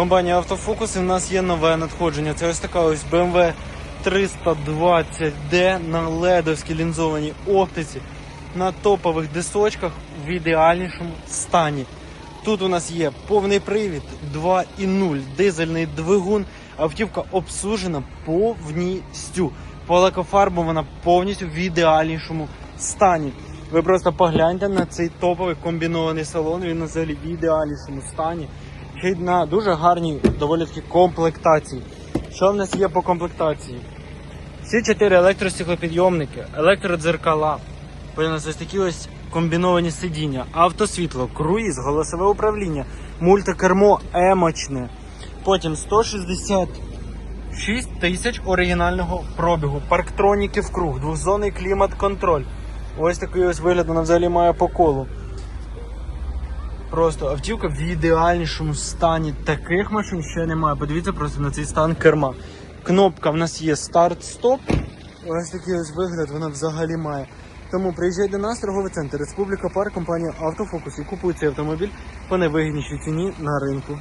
Компанія Автофокус і в нас є нове надходження. Це ось така ось BMW 320D на ледовській лінзованій оптиці на топових дисочках в ідеальнішому стані. Тут у нас є повний привід 2.0, дизельний двигун. Автівка обслужена повністю. Полакофарбована повністю в ідеальнішому стані. Ви просто погляньте на цей топовий комбінований салон. Він взагалі в ідеальнішому стані. Ще на дуже гарній доволі таки комплектації. Що в нас є по комплектації? Всі чотири електростеклопідйомники, електродзеркала. Ось такі ось комбіновані сидіння, автосвітло, круїз, голосове управління, мультикермо емочне. Потім 166 тисяч оригінального пробігу, парктроніки в круг, двохзонний клімат-контроль. Ось такий ось вигляд вона взагалі має по колу. Просто автівка в ідеальнішому стані. Таких машин ще немає. Подивіться просто на цей стан керма. Кнопка в нас є старт-стоп. Ось такий ось вигляд вона взагалі має. Тому приїжджай до нас, торговий центр Республіка Парк, компанія Автофокус і купуй цей автомобіль по найвигіднішій ціні на ринку.